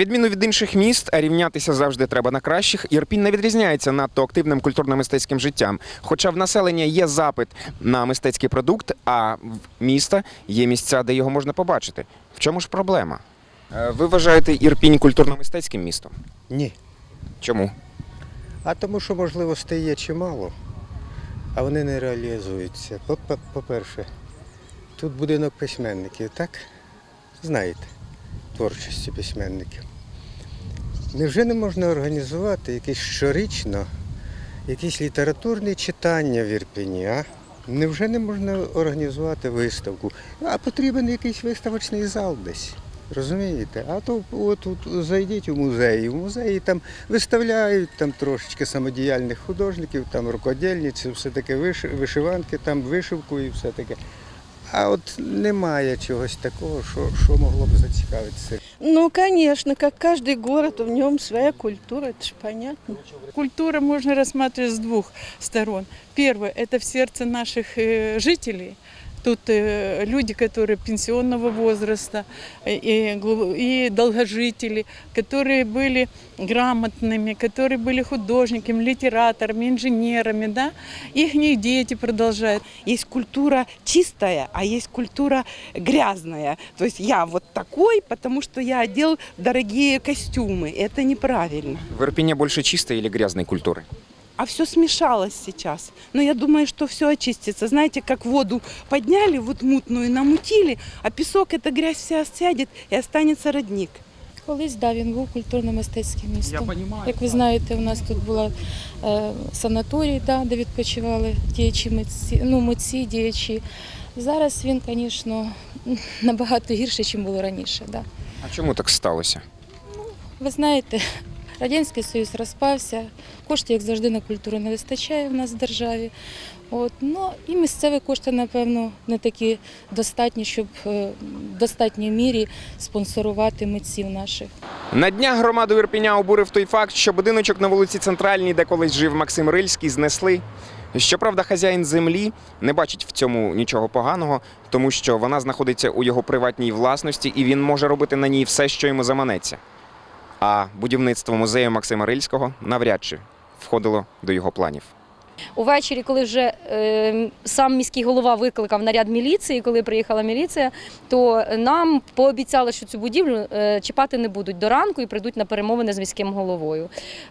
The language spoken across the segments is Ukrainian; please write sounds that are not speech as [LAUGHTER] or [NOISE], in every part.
Відміну від інших міст, рівнятися завжди треба на кращих. Ірпінь не відрізняється надто активним культурно-мистецьким життям. Хоча в населення є запит на мистецький продукт, а в міста є місця, де його можна побачити. В чому ж проблема? Е, Ви вважаєте Ірпінь культурно-мистецьким містом? Ні. Чому? А тому, що можливостей є чимало, а вони не реалізуються. По- по- По-перше, тут будинок письменників, так? Знаєте, творчості письменників. Невже не можна організувати якесь щорічно, якісь літературні читання в Ірпені, а? Невже не можна організувати виставку? А потрібен якийсь виставочний зал десь. Розумієте? А то от, от зайдіть у музеї. В музеї там виставляють там трошечки самодіяльних художників, там рукодільниць, все таке виш- вишиванки, там вишивку і все таке. А от немає чогось такого, що, що могло б зацікавитися. Ну, конечно, как каждый город, в нем своя культура, это же понятно. Культура можно рассматривать с двух сторон. Первое – это в сердце наших э, жителей. Тут э, люди, которые пенсионного возраста э, и, глу- и долгожители, которые были грамотными, которые были художниками, литераторами, инженерами, да, их дети продолжают. Есть культура чистая, а есть культура грязная. То есть я вот такой, потому что я одел дорогие костюмы. Это неправильно. В Ірпіні більше чистої чи грязної культури? А все смешалось сейчас. Но я думаю, что все очистится. Знаете, как воду подняли, вот мутную намутили, а песок, эта грязь вся сядет и останется родник. Колись да, він був культурно-мистецьким містом. Як ви знаєте, у нас тут була е, санаторій, да, де відпочивали діячі митці, ну, митці, діячі. Зараз він, звісно, [LAUGHS] набагато гірше, ніж було раніше. Да. А чому так сталося? Ви знаєте, Радянський Союз розпався, коштів, як завжди, на культуру не вистачає в нас в державі. От, ну, і місцеві кошти, напевно, не такі достатні, щоб е, в достатній мірі спонсорувати митців наших. На днях громаду Ірпіня обурив той факт, що будиночок на вулиці Центральній, де колись жив Максим Рильський, знесли. Щоправда, хазяїн землі не бачить в цьому нічого поганого, тому що вона знаходиться у його приватній власності, і він може робити на ній все, що йому заманеться. А будівництво музею Максима Рильського навряд чи входило до його планів. Увечері, коли вже е, сам міський голова викликав наряд міліції, коли приїхала міліція, то нам пообіцяли, що цю будівлю е, чіпати не будуть до ранку і прийдуть на перемовини з міським головою.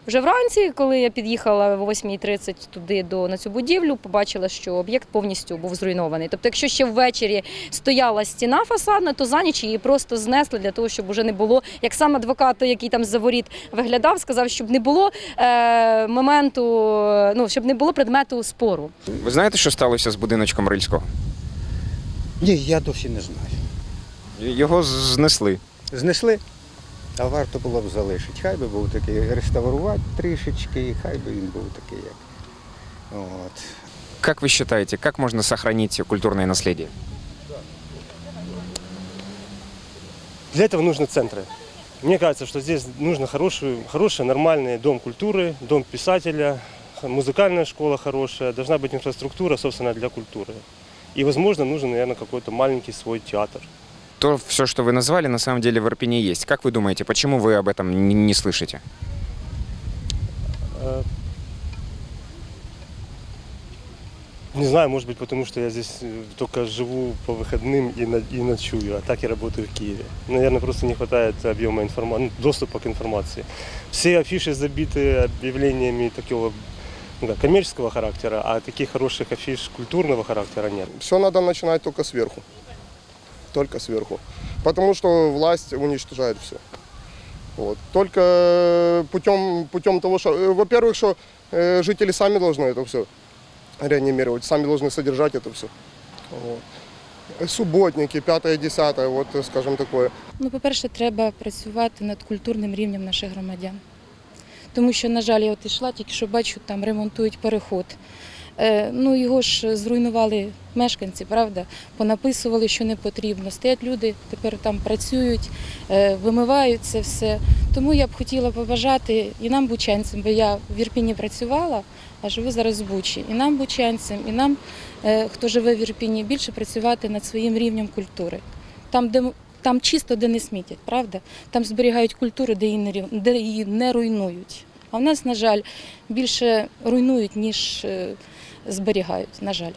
Вже вранці, коли я під'їхала о 8.30 туди до на цю будівлю, побачила, що об'єкт повністю був зруйнований. Тобто, якщо ще ввечері стояла стіна фасадна, то за ніч її просто знесли для того, щоб уже не було. Як сам адвокат, який там з-за воріт виглядав, сказав, щоб не було е, моменту, ну щоб не було предмету спору. Ви знаєте, що сталося з будиночком Рильського? Ні, я досі не знаю. Його знесли. Знесли, а варто було б залишити. Хай би був такий, реставрувати трішечки, і хай би він був такий, як. От. Как вы считаете, как можно сохранить культурное наследие? Для этого нужны центры. Мне кажется, что здесь нужно хороший, хороший, нормальный дом культуры, дом писателя, х- музыкальная школа хорошая, должна быть инфраструктура, собственно, для культуры. И, возможно, нужен, наверное, какой-то маленький свой театр. То все, что вы назвали, на самом деле в Ирпене есть. Как вы думаете, почему вы об этом не, слышите? Э, Не знаю, может быть, потому что я здесь э, только живу по выходным и, на- и ночую, а так я работаю в Киеве. Наверное, просто не хватает объема информации, доступа к информации. Все афиши забиты объявлениями такого как, коммерческого характера, а таких хороших афиш культурного характера нет. Все надо начинать только сверху. Только сверху. Потому что власть уничтожает все. Вот. Только путем, путем того, что, э, во-первых, что э, жители сами должны это все реанимировать, сами должны содержать это все. Вот. Субботники, пятое, десятое, вот, э, скажем такое. Ну, по-перше, треба працювати над культурним рівнем наших громадян. Тому що, на жаль, я от йшла, тільки що бачу, там ремонтують переход. Е, ну, його ж зруйнували мешканці, правда? Понаписували, що не потрібно. Стоять люди, тепер там працюють, е, вимивають це все. Тому я б хотіла побажати і нам, бучанцям, бо я в Ірпіні працювала, а живу зараз в Бучі. І нам, бучанцям, і нам, е, хто живе в Ірпіні, більше працювати над своїм рівнем культури. Там, де там чисто, де не смітять, правда? Там зберігають культуру, де її не, де її не руйнують. А в нас, на жаль, більше руйнують, ніж е, зберігають, на жаль.